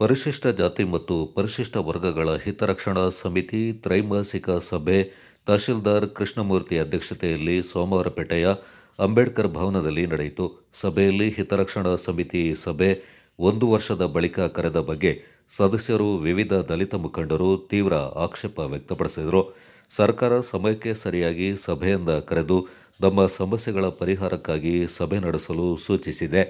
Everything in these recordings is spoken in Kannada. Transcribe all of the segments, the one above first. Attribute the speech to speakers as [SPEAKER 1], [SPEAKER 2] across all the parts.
[SPEAKER 1] ಪರಿಶಿಷ್ಟ ಜಾತಿ ಮತ್ತು ಪರಿಶಿಷ್ಟ ವರ್ಗಗಳ ಹಿತರಕ್ಷಣಾ ಸಮಿತಿ ತ್ರೈಮಾಸಿಕ ಸಭೆ ತಹಶೀಲ್ದಾರ್ ಕೃಷ್ಣಮೂರ್ತಿ ಅಧ್ಯಕ್ಷತೆಯಲ್ಲಿ ಸೋಮವಾರಪೇಟೆಯ ಅಂಬೇಡ್ಕರ್ ಭವನದಲ್ಲಿ ನಡೆಯಿತು. ಸಭೆಯಲ್ಲಿ ಹಿತರಕ್ಷಣಾ ಸಮಿತಿ ಸಭೆ ಒಂದು ವರ್ಷದ ಬಳಿಕ ಕರೆದ ಬಗ್ಗೆ ಸದಸ್ಯರು ವಿವಿಧ ದಲಿತ ಮುಖಂಡರು ತೀವ್ರ ಆಕ್ಷೇಪ ವ್ಯಕ್ತಪಡಿಸಿದರು. ಸರ್ಕಾರ ಸಮಯಕ್ಕೆ ಸರಿಯಾಗಿ ಸಭೆಯಿಂದ ಕರೆದು ತಮ್ಮ ಸಮಸ್ಯೆಗಳ ಪರಿಹಾರಕ್ಕಾಗಿ ಸಭೆ ನಡೆಸಲು ಸೂಚಿಸಿದೆ.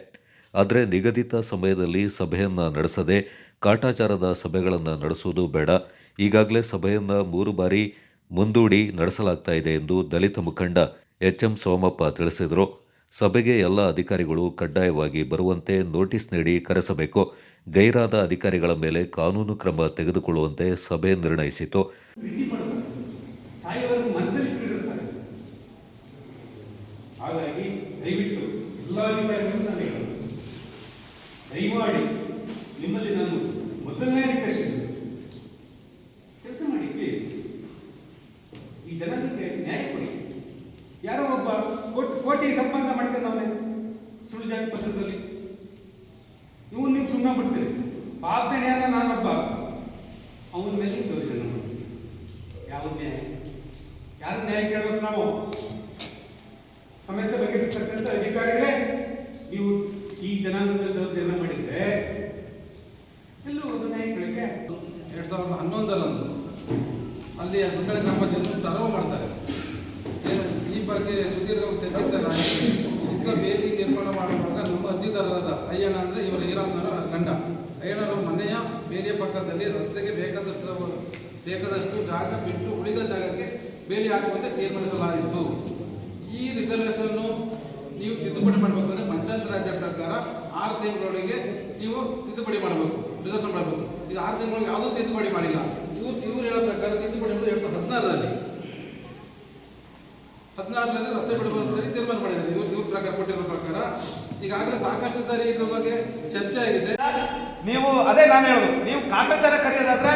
[SPEAKER 1] ಆದರೆ ನಿಗದಿತ ಸಮಯದಲ್ಲಿ ಸಭೆಯನ್ನು ನಡೆಸದೆ ಕಾಟಾಚಾರದ ಸಭೆಗಳನ್ನು ನಡೆಸುವುದು ಬೇಡ. ಈಗಾಗಲೇ ಸಭೆಯನ್ನು ಮೂರು ಬಾರಿ ಮುಂದೂಡಿ ನಡೆಸಲಾಗ್ತಾ ಇದೆ ಎಂದು ದಲಿತ ಮುಖಂಡ ಎಚ್ ಎಂ ಸೋಮಪ್ಪ ತಿಳಿಸಿದರು. ಸಭೆಗೆ ಎಲ್ಲ ಅಧಿಕಾರಿಗಳು ಕಡ್ಡಾಯವಾಗಿ ಬರುವಂತೆ ನೋಟಿಸ್ ನೀಡಿ ಕರೆಸಬೇಕು. ಗೈರಾದ ಅಧಿಕಾರಿಗಳ ಮೇಲೆ ಕಾನೂನು ಕ್ರಮ ತೆಗೆದುಕೊಳ್ಳುವಂತೆ ಸಭೆ ನಿರ್ಣಯಿಸಿತು.
[SPEAKER 2] ಹಾಗಾಗಿ ದಯವಿಟ್ಟು ಎಲ್ಲ ಅಧಿಕಾರಿಗಳು ನಾನು ದಯಮಾಡಿ ನಿಮ್ಮಲ್ಲಿ ನಾನು ಮೊದಲನೇ ರಿಕ್ವೆಸ್ಟ್ ಕೆಲಸ ಮಾಡಿ ಪ್ಲೀಸ್ ಈ ಜನರಿಗೆ ನ್ಯಾಯ ಕೊಡಿ. ಯಾರೋ ಒಬ್ಬ ಕೋಟಿ ಕೋಟಿ ಸಂಪಾದನೆ ಮಾಡ್ತೇನೆ ಅವನೇ ಸುಳ್ಳು ಜಾತಿ ಪತ್ರದಲ್ಲಿ. ನೀವು ನೀವು ಸುಮ್ಮನೆ ಬಿಡ್ತೀರಿ. ಪಾಪನೆ ಯಾರ ನಾನೊಬ್ಬ. ಅವನ ಮೇಲೆ ದೌರ್ಜನ್ಯ ಮಾಡಿ. ಯಾವ ನ್ಯಾಯ? ಯಾರು ನ್ಯಾಯ ಕೇಳಬೇಕು ನಾವು? ಸಮಸ್ಯೆ ಬಗೆಹರಿಸ್ತಕ್ಕಂಥ ಅಧಿಕಾರಿಗಳೇ ನೀವು ಈ ಜನಾಂಗದಲ್ಲಿ ದೌರ್ಜನ್ಯ ಮಾಡಿದ್ರೆ ಎಲ್ಲೂ ಒಂದು
[SPEAKER 3] ಎರಡು ಸಾವಿರದ ಹನ್ನೊಂದರಂದು ಅಲ್ಲಿ ಮಕ್ಕಳ ಗ್ರಾಮ ಜನರು ತರವು ಮಾಡ್ತಾರೆ. ಈ ಬಗ್ಗೆ ಸುದೀರ್ಘ ಚರ್ಚಿಸಲಾಗಿದೆ ಸುತ್ತ ಬೇಲಿ ನಿರ್ಮಾಣ ಮಾಡುವಾಗ ನಮ್ಮ ಅರ್ಜಿದಾರರಾದ ಅಯ್ಯಣ್ಣ ಅಂದರೆ ಇವರ ಈರಮ್ಮನವರ ಗಂಡ. ಅಯ್ಯಣ್ಣರು ಮನೆಯ ಬೇಲಿಯ ಪಕ್ಕದಲ್ಲಿ ರಸ್ತೆಗೆ ಬೇಕಾದಷ್ಟು ಬೇಕಾದಷ್ಟು ಜಾಗ ಬಿಟ್ಟು ಉಳಿದ ಜಾಗಕ್ಕೆ ಬೇಲಿ ಹಾಕುವಂತೆ ತೀರ್ಮಾನಿಸಲಾಯಿತು. ಈ ರಿಸರ್ವೇಷನ್ನು ನೀವು ತಿದ್ದುಪಡಿ ಮಾಡಬೇಕು. ರಾಜ್ಯ ಪ್ರಕಾರ ಆರು ತಿಂಗಳೊಳಗೆ ನೀವು ತಿದ್ದುಪಡಿ ಮಾಡಬೇಕು, ರಿಸರ್ವೇಷನ್ ಮಾಡಬೇಕು. ಇದು ಆರು ತಿಂಗಳಿಗೆ ಯಾವುದೂ ತಿದ್ದುಪಡಿ ಮಾಡಿಲ್ಲ. ಇವ್ರು ಇವ್ರು ಹೇಳೋ ಪ್ರಕಾರ ತಿದ್ದುಪಡಿ ಮಾಡೋದು ಎರಡು ಸಾವಿರದ ಹದಿನಾರರಲ್ಲಿ. ಹದಿನಾರರಲ್ಲಿ ರಸ್ತೆ ಬಿಡಬಹುದು ಅಂತೇಳಿ ತೀರ್ಮಾನ ಮಾಡಿದ್ದಾರೆ. ಇವ್ರು, ಇವ್ರ ಪ್ರಕಾರ ಕೊಟ್ಟಿರೋ ಪ್ರಕಾರ. ಈಗಾಗಲೇ ಸಾಕಷ್ಟು ಸಾರಿ ಇದ್ರ ಬಗ್ಗೆ ಚರ್ಚೆ ಆಗಿದೆ.
[SPEAKER 4] ನೀವು ಅದೇ ನಾನು ಹೇಳೋದು. ನೀವು ಕಾಟಾಚಾರ ಕರೆಯೋದಾದ್ರೆ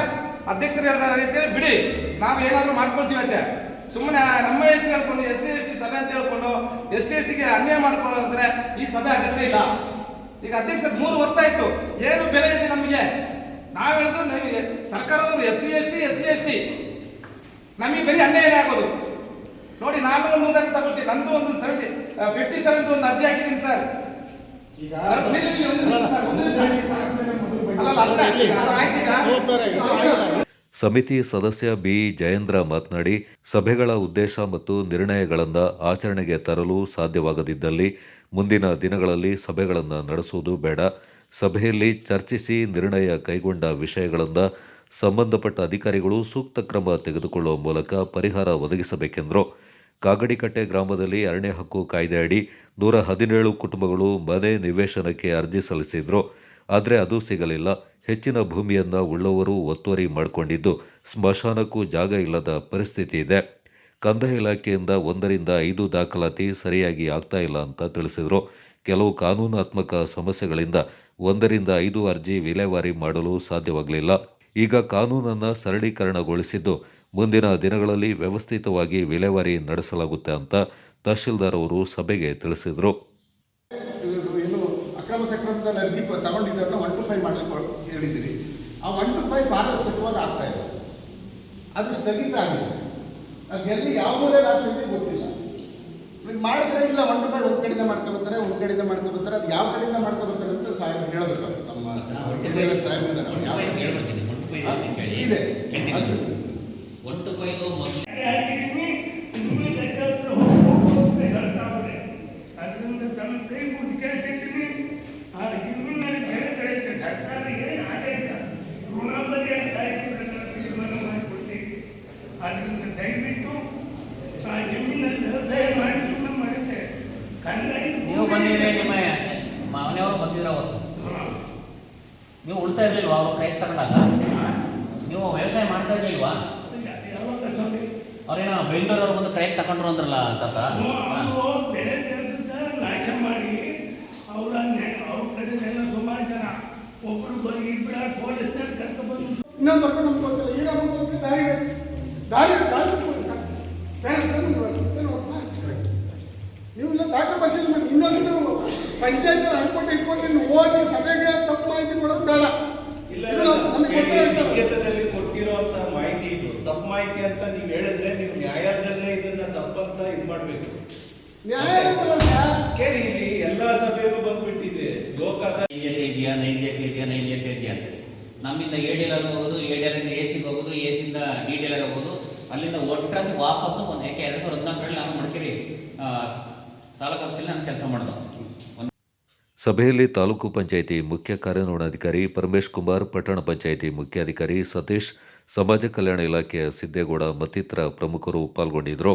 [SPEAKER 4] ಅಧ್ಯಕ್ಷರು ಹೇಳಿದ ರೀತಿಯಲ್ಲಿ ಬಿಡಿ. ನಾವು ಏನಾದರೂ ಮಾಡ್ಕೊಳ್ತೀವಿ ಆಚೆ ಸುಮ್ಮನೆ ನಮ್ಮ ಎಸ್ ಹೇಳ್ಕೊಂಡು ಎಸ್ ಸಿ ಎಸ್ ಟಿ ಸಭೆ ಅಂತ ಹೇಳ್ಕೊಂಡು ಎಸ್ ಸಿ ಎಸ್ ಟಿಗೆ ಅನ್ಯಾಯ ಮಾಡ್ಕೊಳ್ಳೋದಂದ್ರೆ ಈ ಸಭೆ ಅಗತ್ಯ ಇಲ್ಲ ಈಗ ಅಧ್ಯಕ್ಷ ಮೂರು ವರ್ಷ ಆಯ್ತು ಏನು ಬೆಲೆ ಇದೆ ನಮಗೆ ನಾವು ಹೇಳಿದ್ರು ನಮಗೆ ಸರ್ಕಾರದವರು S C S T S C S T ನಮಗೆ ಬರೀ ಅನ್ಯಾಯನೇ ಆಗೋದು ನೋಡಿ ನಾನು ಒಂದು ಮುಂದೆ ತಗೊಳ್ತೀನಿ ನಂದು ಒಂದು ಸೆವೆಂಟಿ ಫಿಫ್ಟಿ ಸೆವೆಂತ್ ಒಂದು ಅರ್ಜಿ ಹಾಕಿದ್ದೀನಿ ಸರ್
[SPEAKER 5] ಈಗ.
[SPEAKER 4] ಅಲ್ಲ, ಅಲ್ಲ, ಆಯ್ತೀಗ?
[SPEAKER 1] ಸಮಿತಿ ಸದಸ್ಯ ಬಿ. ಜಯೇಂದ್ರ ಮಾತನಾಡಿ, ಸಭೆಗಳ ಉದ್ದೇಶ ಮತ್ತು ನಿರ್ಣಯಗಳನ್ನು ಆಚರಣೆಗೆ ತರಲು ಸಾಧ್ಯವಾಗದಿದ್ದಲ್ಲಿ ಮುಂದಿನ ದಿನಗಳಲ್ಲಿ ಸಭೆಗಳನ್ನು ನಡೆಸುವುದು ಬೇಡ. ಸಭೆಯಲ್ಲಿ ಚರ್ಚಿಸಿ ನಿರ್ಣಯ ಕೈಗೊಂಡ ವಿಷಯಗಳನ್ನು ಸಂಬಂಧಪಟ್ಟ ಅಧಿಕಾರಿಗಳು ಸೂಕ್ತ ಕ್ರಮ ತೆಗೆದುಕೊಳ್ಳುವ ಮೂಲಕ ಪರಿಹಾರ ಒದಗಿಸಬೇಕೆಂದರು. ಕಾಗಡಿಕಟ್ಟೆ ಗ್ರಾಮದಲ್ಲಿ ಅರಣ್ಯ ಹಕ್ಕು ಕಾಯ್ದೆ ಅಡಿ ನೂರ ಹದಿನೇಳು ಕುಟುಂಬಗಳು ಮನೆ ನಿವೇಶನಕ್ಕೆ ಅರ್ಜಿ ಸಲ್ಲಿಸಿದ್ರು. ಆದರೆ ಅದು ಸಿಗಲಿಲ್ಲ. ಹೆಚ್ಚಿನ ಭೂಮಿಯನ್ನು ಉಳ್ಳವರು ಒತ್ತುವರಿ ಮಾಡಿಕೊಂಡಿದ್ದು ಸ್ಮಶಾನಕ್ಕೂ ಜಾಗ ಇಲ್ಲದ ಪರಿಸ್ಥಿತಿ ಇದೆ. ಕಂದಾಯ ಇಲಾಖೆಯಿಂದ ಒಂದರಿಂದ ಐದು ದಾಖಲಾತಿ ಸರಿಯಾಗಿ ಆಗ್ತಾ ಇಲ್ಲ ಅಂತ ತಿಳಿಸಿದರು. ಕೆಲವು ಕಾನೂನಾತ್ಮಕ ಸಮಸ್ಯೆಗಳಿಂದ ಒಂದರಿಂದ ಐದು ಅರ್ಜಿ ವಿಲೇವಾರಿ ಮಾಡಲು ಸಾಧ್ಯವಾಗಲಿಲ್ಲ. ಈಗ ಕಾನೂನನ್ನು ಸರಳೀಕರಣಗೊಳಿಸಿದ್ದು ಮುಂದಿನ ದಿನಗಳಲ್ಲಿ ವ್ಯವಸ್ಥಿತವಾಗಿ ವಿಲೇವಾರಿ ನಡೆಸಲಾಗುತ್ತೆ ಅಂತ ತಹಶೀಲ್ದಾರ್ ಅವರು ಸಭೆಗೆ ತಿಳಿಸಿದರು.
[SPEAKER 5] ಅಕ್ರಮ ಸಕ್ರಮದಲ್ಲಿ ಅರ್ಜಿ ತಗೊಂಡಿದ್ದವ್ರನ್ನ ಒನ್ ಟು ಫೈವ್ ಮಾಡ್ಲಿಕ್ಕೆ ಹೇಳಿದ್ದೀರಿ. ಆ ಒನ್ ಟು ಫೈವ್ ಪಾರದರ್ಶಕವಾಗಿ ಆಗ್ತಾ ಇದೆ. ಅದು ಸ್ಥಗಿತ ಆಗಿದೆ. ಅದು ಎಲ್ಲಿ ಯಾವ ಮೂಲೆಯಲ್ಲಿ ಆಗ್ತಿದೆ ಗೊತ್ತಿಲ್ಲ. ಮಾಡಿದ್ರೆ ಇಲ್ಲ ಒನ್ ಟು ಫೈವ್ ಒಂದು ಕಡೆಯಿಂದ ಮಾಡ್ಕೊಬರ್ತಾರೆ ಒಂದು ಕಡೆಯಿಂದ ಮಾಡ್ಕೊಬರ್ತಾರೆ ಅದು ಯಾವ ಕಡೆಯಿಂದ ಮಾಡ್ಕೊಬರ್ತಾರೆ ಅಂತ ಸಾಹೇಬ್ ಹೇಳಬೇಕು ನಮ್ಮ ಸಾಹೇಬ್ ಇದೆ.
[SPEAKER 6] ಒನ್ ಟು ಫೈವ್ ಉಳ್ತಾ ಇರ್ಲಿಲ್ವಾ? ಅವರು ಕೈ ತಗೊಂಡಾಗ? ನೀವು ವ್ಯವಸಾಯ ಮಾಡ್ತಾ ಇರ್ಲಿಲ್ವಾ? ಅವ್ರೇನ ಬೆಂಗಳೂರು ಬೆಂಗಳೂರವ್ರು ಬಂದು ಕೈ ತಗೊಂಡ್ರು ಅಂದ್ರಲ್ಲ ತಾತ?
[SPEAKER 7] ಅವರು ಬೆಳೆ ಬೆಳೆದ ನಾಶ ಮಾಡಿ ಅವರ ಅವ್ರ ಕಡೆದೆಲ್ಲ ಸುಮಾರು ಜನ. ಒಬ್ರು ಇಬ್ಬರ ಪೊಲೀಸ್ನಲ್ಲಿ ಕರ್ಕೊಬಂದು
[SPEAKER 8] ಇನ್ನೊಂದು ನಮ್ಗೆ ಗೊತ್ತಿಲ್ಲ. ನಮ್ಗೆ ದಾರಿ. ದಾರಿ ದಾರಿ ನೀವು ಇಲ್ಲ ಇನ್ನೊಂದು ಪಂಚಾಯತ್ ಅನ್ಕೊಟ್ಟು ಇಟ್ಕೊಂಡು ಹೋಗಿ ಸಭೆಗೆ ತಪ್ಪು ಮಾಹಿತಿ ಕೊಡೋದು ಬೇಡ.
[SPEAKER 9] ಲಿಖಿತದಲ್ಲಿ ಕೊಟ್ಟಿರುವಂತ ಮಾಹಿತಿ ಇದು. ತಪ್ಪು ಮಾಹಿತಿ ಅಂತ ನೀವು ಹೇಳಿದ್ರೆ ನೀವು ನ್ಯಾಯಾಲಯದಲ್ಲೇ ಇದನ್ನ ತಪ್ಪಂತ ಇದು ಮಾಡ್ಬೇಕು. ಕೇಳಿ ಇಲ್ಲಿ ಎಲ್ಲಾ ಸಭೆಗೂ ಬಂದ್ಬಿಟ್ಟಿದೆ. ಲೋಕದ
[SPEAKER 6] ನೈಜತೆ ಇದೆಯಾ? ನೈಜತೆ ಇದೆಯಾ? ನೈಜತೆ ಇದೆಯಾ ಅಂತ. ನಮ್ಮಿಂದ ಎ ಡೀಲರ್ ಹೋಗೋದು ಎ ಡಿಲರಿಂದ ಎ ಸಿಗೆ ಹೋಗೋದು ಎ ಸಿಯಿಂದ ಡಿ ಡೀಲರ್ ಹೋಗೋದು ಅಲ್ಲಿಂದ ಒಟ್ರಾಸಿ ವಾಪಸ್ಸು ಒಂದು ಯಾಕೆ ಎರಡು ಸಾವಿರದ ಹದಿನಾಲ್ಕರಲ್ಲಿ ನಾನು ಮಡಿಕೇರಿ ಆ, ತಾಲೂಕು ಆಫೀಸಲ್ಲಿ ನಾನು ಕೆಲಸ ಮಾಡಿದೆ.
[SPEAKER 1] ಸಭೆಯಲ್ಲಿ ತಾಲೂಕು ಪಂಚಾಯಿತಿ ಮುಖ್ಯ ಕಾರ್ಯನಿರ್ವಹಣಾಧಿಕಾರಿ ಪರಮೇಶ್ ಕುಮಾರ್, ಪಟ್ಟಣ ಪಂಚಾಯಿತಿ ಮುಖ್ಯಾಧಿಕಾರಿ ಸತೀಶ್, ಸಮಾಜ ಕಲ್ಯಾಣ ಇಲಾಖೆಯ ಸಿದ್ದೇಗೌಡ ಮತ್ತಿತರ ಪ್ರಮುಖರು ಪಾಲ್ಗೊಂಡಿದ್ದರು.